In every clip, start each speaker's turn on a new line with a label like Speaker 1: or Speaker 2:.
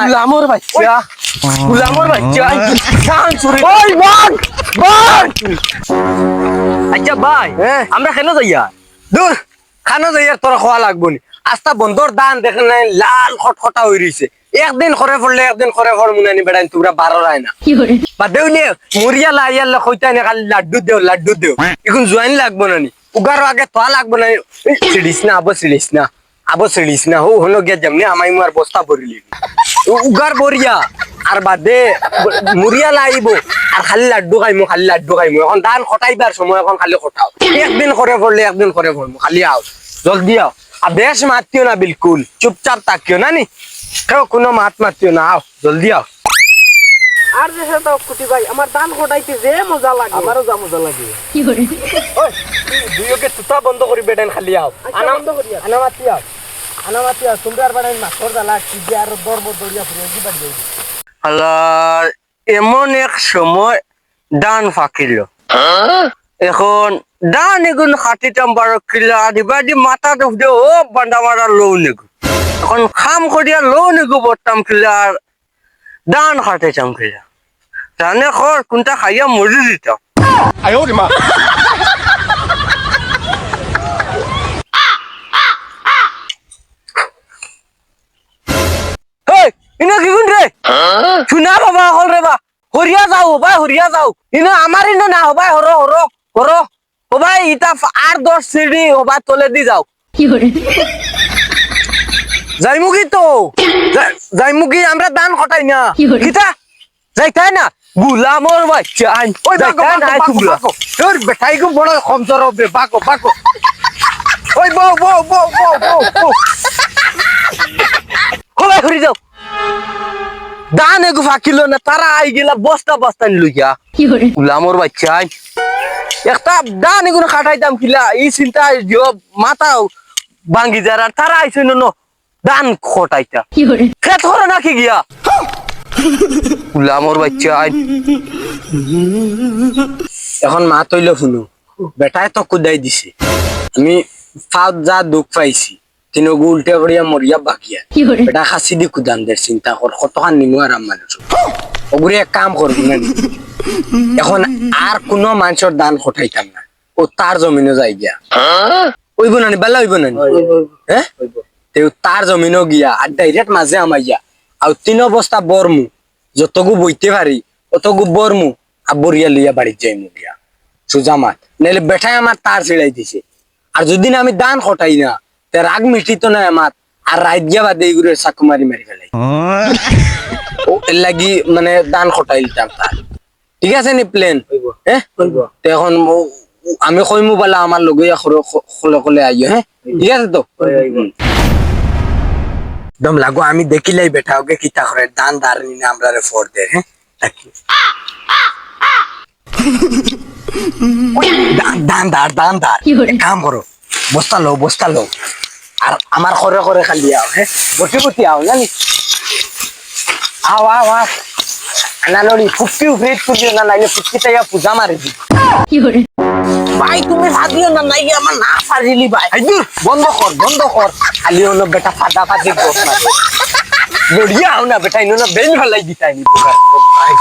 Speaker 1: গুলামর বাচ্চা। গুলামর বাচ্চা। চুরি। ওই বাগ বাগ
Speaker 2: আচ্ছা ভাই। আমরা কেন যাইয়া?
Speaker 1: দূর। খানো যাইয়ার তোর খাওয়া লাগবো নি? আস্তা বন্ধর দান দেখেন নাই লাল খটখটা হয়ে রয়েছে একদিন করে পড়লে একদিন করে পড় মুনানি বেড়াই তোমরা বারো রায় না। বা দেউলে মুরিয়া লাইয়াল কইতাই না খালি লাড্ডু দেও লাড্ডু দেও এখন জোয়াইন লাগবো না নি? উগার আগে তোয়া লাগবো না সিডিস না আবো সিডিস না। আবো সিডিস না। হো হলো গিয়া যেমনি আমাই মার বস্তা ভরিলি উগার বরিয়া আর বাদে মুরিয়া লাইব। আর খালি লাড্ডু খাইমু খালি লাড্ডু খাইমু। এখন ধান খটাইবার সময় এখন খালি খটাও। একদিন করে পড়লে একদিন করে পড়মু খালি আও। জলদি আও। আর বেশ মাতিও না বিলকুল। চুপচাপ তাকিও না নি? কেউ কোনো মাত মাতিও না। আও জলদি আও।
Speaker 2: আর যে সেটা কুটি ভাই আমার দান ঘটাইতে যে মজা লাগে। আমারও যা মজা লাগে।
Speaker 1: দুইকে তুতা বন্ধ করি বেডেন খালি আও।
Speaker 2: আনা বন্ধ করি
Speaker 1: আনা মাতি আও। আনা মাতি তোমরা আর বাড়াই মাছর জ্বালা কি যে আর দরব দরিয়া ফুরিয়া কি বাড়ি যাইবি আল্লাহ এমন এক সময় ডান ফাঁকিল। এখন ডান এগুন খাটিতাম বারো কিলো আদিবাদি মাথা দুখ দে ও বান্ডা মারা লৌ নেগু। এখন খাম করিয়া লৌ নেগু বটতাম কিলো আর ডান খাটিতাম কিলো। জানে খর কোনটা খাইয়া মরি দিতাম।
Speaker 3: 哎呦
Speaker 1: যাও ভাই হরিয়া যাও। ইনো আমার ইনো না হবাই হর হর হর হবাই ইটা আর দশ সিঁড়ি হবাই তলে দি যাও যাইমুগি তো যাই- যাইমুগি আমরা দান খটাই না। কিতা? যাইতাই না। গুলামর বাচ্চা আইন। ওই বাকো বাকো বাকো তোর বেটাই গো বড় খমচর হবে বাকো বাকো। ওই বউ বউ বউ বউ বউ বউ হবাই যাও। দান এগু ফাঁকিল না তারা আই গেলা বস্তা বস্তা নিল গিয়া। গুলামর বাচ্চা আইন একটা দান এগুলো খাটাইতাম কিলা এই চিন্তা দিও মাথা ভাঙ্গি যার আর তারা আইসে ন দান খটাইতা। খেত হরে নাকি গিয়া? গুলামর বাচ্চা আইন এখন মা তৈল শুনো বেটায় তো কুদাই দিছে। আমি ফাউত যা দুঃখ পাইছি। তিনগু উল্টে করিয়া মরিয়া বাকিয়া বেটা খাসি দি কুদান দের চিন্তা কর কতখান নিমু আর মানুষ ওগুলি এক কাম করবি না এখন আর কোনো মানুষের দান খটাইতাম না ও তার জমিনে যাই গিয়া। ওইব না বেলা হইব না হ্যাঁ তেও তার জমিনও গিয়া আর ডাইরেক্ট মাঝে আমাই গিয়া। আর তিন অবস্থা বরমু যতগু বইতে পারি অতগু বরমু আর বরিয়া লিয়া বাড়ির যাইমু গিয়া। সুজামাত নাহলে বেঠাই আমার তার ছিড়াই দিছে। আর যদি না আমি দান খটাই না রাগ মিটিত না আমার। আর রাত গিয়া বাদে এইগুলো চাকু মারি মারি ফেলাই ও এর লাগি মানে দান খটাই দিতাম তার ঠিক আছে নি প্লেন হ্যাঁ এখন আমি কইমু বলা আমার লগে খলে খলে আইও হ্যাঁ ঠিক আছে তো? একদম লাগো আমি দেখিলাই বেটা ওকে কিতা করে দান দার নিনে আমরা রে ফোর দে হ্যাঁ দান দার দান দার কাম করো বস্তা লো বস্তা লো আর আমার করে করে খালি আও হ্যাঁ বসে বসে আও জানি? আও আও আও। না নড়ি ফুটকি উফরে তুলিও না নাইলে ফুটকি তাইয়া পূজা মারি দি ভাই তুমি ভাবিও না নাই আমার না পারিলি ভাই। বন্ধ কর বন্ধ কর খালি হলো বেটা ফাটা ফাটি গোস না বড়িয়া হও না বেটা ইনো না বেল ফেলাই দিতাই নি ভাই।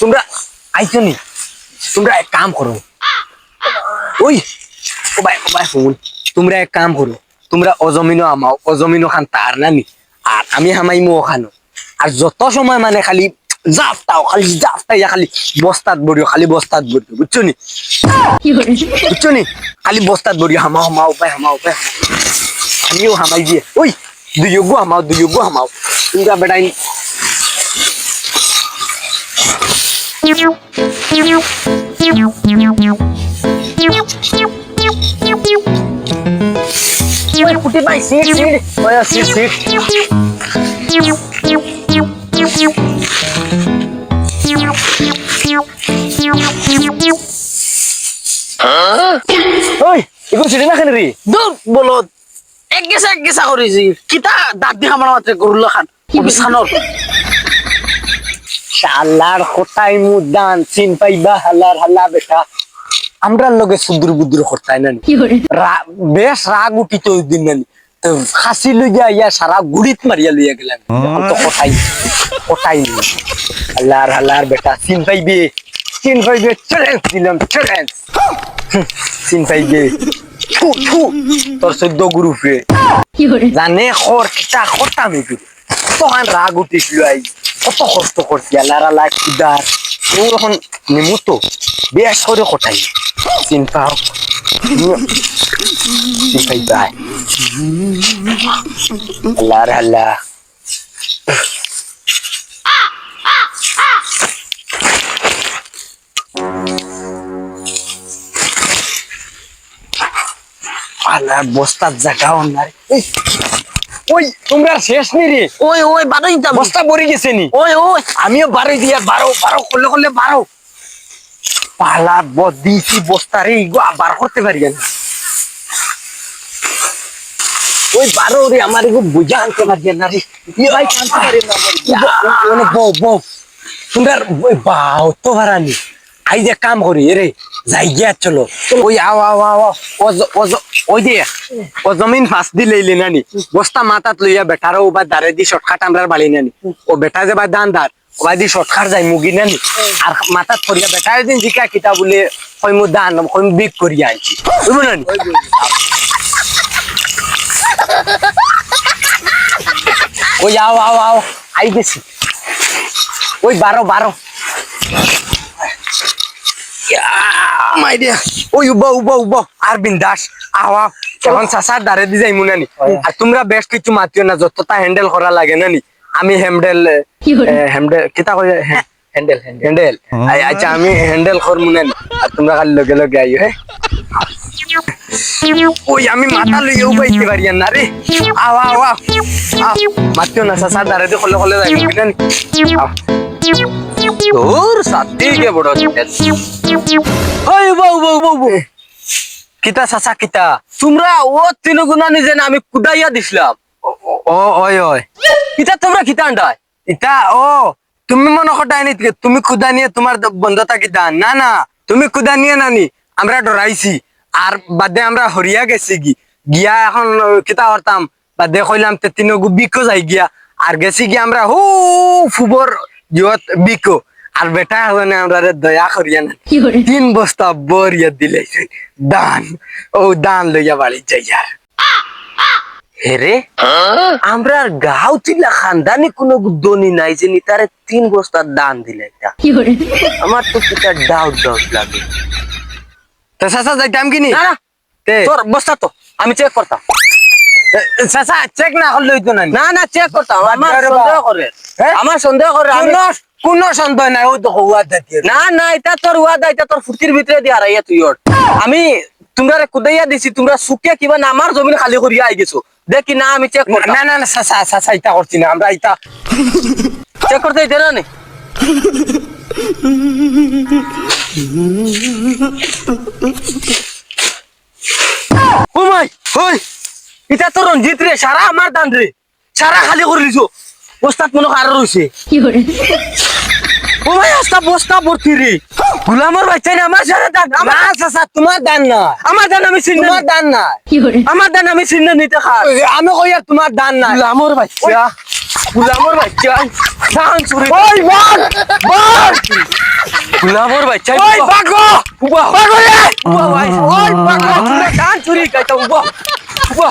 Speaker 1: তোমরা আইছো নি? তোমরা এক কাম করো। ওই ও ভাই ও ভাই শুন তোমরা এক কাম করো তোমরা অজমিনো আমাও অজমিনো খান তার নানি আর আমি হামাইমো ওখানো আর যত সময় মানে খালি খালি খালি বস্তাত বড়িও খালি বস্তাত বড়িও বুঝছ নি বুঝছ নি খালি বস্তাত বড়িও হামাও উপায় আমিও হামাই দিয়ে ওই হামাও হামাও তোমরা বেটাই কুটি পাই সিট সিট ওই সিট সিট ওই এগুলো সিটি না কেন রে
Speaker 2: দূর বলো এক গেছা এক গেছা করেছি কিতা দাঁত দিয়ে আমার মাত্রে গরুল খান বিছানোর
Speaker 1: শালার কোথায় মুদান চিন পাইবা হালার হালা বেটা। আমরা লগে সুদূর বুদুর করতাই না বেশ রাগ উঠিত ওই দিন নানি খাসি লইয়া ইয়া সারা গুড়িত মারিয়া লইয়া গেলাম। তো কোথাই নেই আল্লাহর আল্লাহর বেটা চিন পাইবে? চিন পাইবে চ্যালেঞ্জ দিলাম চ্যালেঞ্জ চিন পাইবে। তোর চোদ্দ গ্রুপে জানে খর কিতা খরতাম এগুলো তখন রাগ উঠিছিল আই। কত কষ্ট করছি আল্লাহর আল্লাহ কুদার। এখন নেমু তো বেশ করে কোথায় চিন পাও চিন পাইবা আল্লাহর আল্লাহ আল্লাহর বস্তার জায়গাও না রে। ওই তোমরা শেষ নি রে।
Speaker 2: ওই ওই বারো দিতাম
Speaker 1: বস্তা ভরে গেছে নি।
Speaker 2: ওই ওই।
Speaker 1: আমিও বারো দিয়া বারো বারো করলে করলে বারো। পালা দিয়েছি বস্তা রে ইগো বার করতে পারি না ওই বারো রে আমার এগো বুঝা আনতে পারি না রে। ভাই আনতে পারি না মানে বউ বউ। তোমরা ওই বাও তো ভাড়ানি আই যে কাম করি রে যাই গিয়া চলো। ওই আও আও আও ওই যে ও জমিন ফাঁস দি লইলি নানি। বস্তা মাথাত লইয়া বেটারও বা দারে দি শর্টকাট আমরার বাড়ি নানি। ও বেটা যে বা দান দার ও বা দি শর্টকাট যাই মুগি নানি। আর মাথাত করিয়া বেটা দিন জিকা কিতা বলে কই মু দান কই বিক করিয়া আনছি। বুঝব নানি ওই আও আও আও আই গেছি ওই বারো বারো। মাই দিয়া। ওই উবা উবা উবা আর বিন্দাস। আওয়া এখন চাচার দারে দি যাই মুনানি। আর তোমরা বেশ কিছু মাতিও না যতটা হ্যান্ডেল করা লাগে নানি আমি হ্যান্ডেল হ্যান্ডেল কিতা কই হ্যান্ডেল হ্যান্ডেল আচ্ছা আমি হ্যান্ডেল কর মুনানি আর তোমরা খালি লগে লগে আইও হ্যাঁ ওই আমি মাথা লইয়া উবাইতে পারি না রে। আওয়া আওয়া আও মাতিও না চাচার দারে দি কলে কলে যাই মুনানি তোর সাথে কে বড় ওই বউ বউ বউ বউ। কিতা চাচা কিতা? তোমরা ও তিনগুণা নিজে না আমি কুদাইয়া দিছিলাম। ও ওই ওই। কিতা তোমরা আন্ডায় ইতা ও তুমি মনে নি তুমি কুদা নিয়ে তোমার বন্ধতা কিতা না না তুমি কুদা নিয়ে নানি আমরা ডরাইছি আর বাদে আমরা হরিয়া গেছি গি। গিয়া এখন কিতা করতাম বাদে কইলাম তে তিনগু বিকো যাই গিয়া। আর গেছি গিয়া আমরা হু ফুবর জিওত বিকো। আর বেটা হনে আমরা দয়া করিয়া না তিন বস্তা বরিয়া দিলে। দান ও দান লইয়া বাড়ি যাইয়া হেরে? আমরা গাঁও চিলা খানদানি কোনো দনি নাই যে নি তারে তিন বস্তা দান দিলে এটা। আমার তো সেটা ডাউট ডাউট লাগে। তো চাচা যাইতাম কি না?
Speaker 2: না তোর বস্তা তো আমি চেক করতাম।
Speaker 1: চাচা চেক না করলে হইতো না
Speaker 2: না? না চেক করতাম। আমার সন্দেহ। করে? আমার সন্দেহ করে আমি
Speaker 1: কোনো সন্দেহ নাই ও তো হওয়া দেখে।
Speaker 2: না না এটা তোর ওয়াদা এটা তোর ফুটির ভিতরে দিয়ে তুই আমি তোমরা কুদাইয়া দিছি তোমরা সুকে কিবা না আমার জমিন খালি করিয়া আই গেছো। দেখি না আমি চেক করতাম।
Speaker 1: না না না চাচা চাচা ইটা করছি না আমরা ইটা
Speaker 2: চেক করতে দিতে না নি? ও মাই ওই তো রঞ্জিত রে সারা আমার দান রে। সারা খালি করে লিছো বস্তাত মনে হয় আর রইছে ও ভাই আস্তা বস্তা ভর্তি রে। গুলামর বাচ্চা না আমার দান আমার
Speaker 1: চাচা তোমার দান না।
Speaker 2: আমার দান আমি চিন্তা
Speaker 1: তোমার দান না
Speaker 2: আমার দান আমি চিন্তা নিতে খাই
Speaker 1: আমি কই আর তোমার দান না
Speaker 2: গুলামর বাচ্চা গুলামর বাচ্চা দান চুরি
Speaker 1: ওই বল বল।
Speaker 2: গুলামর বাচ্চা
Speaker 1: ওই বাগো
Speaker 2: উবা।
Speaker 1: বাগো রে
Speaker 2: উবা ভাই
Speaker 1: ওই বাগো
Speaker 2: দান চুরি কাইতা উবা। উবা।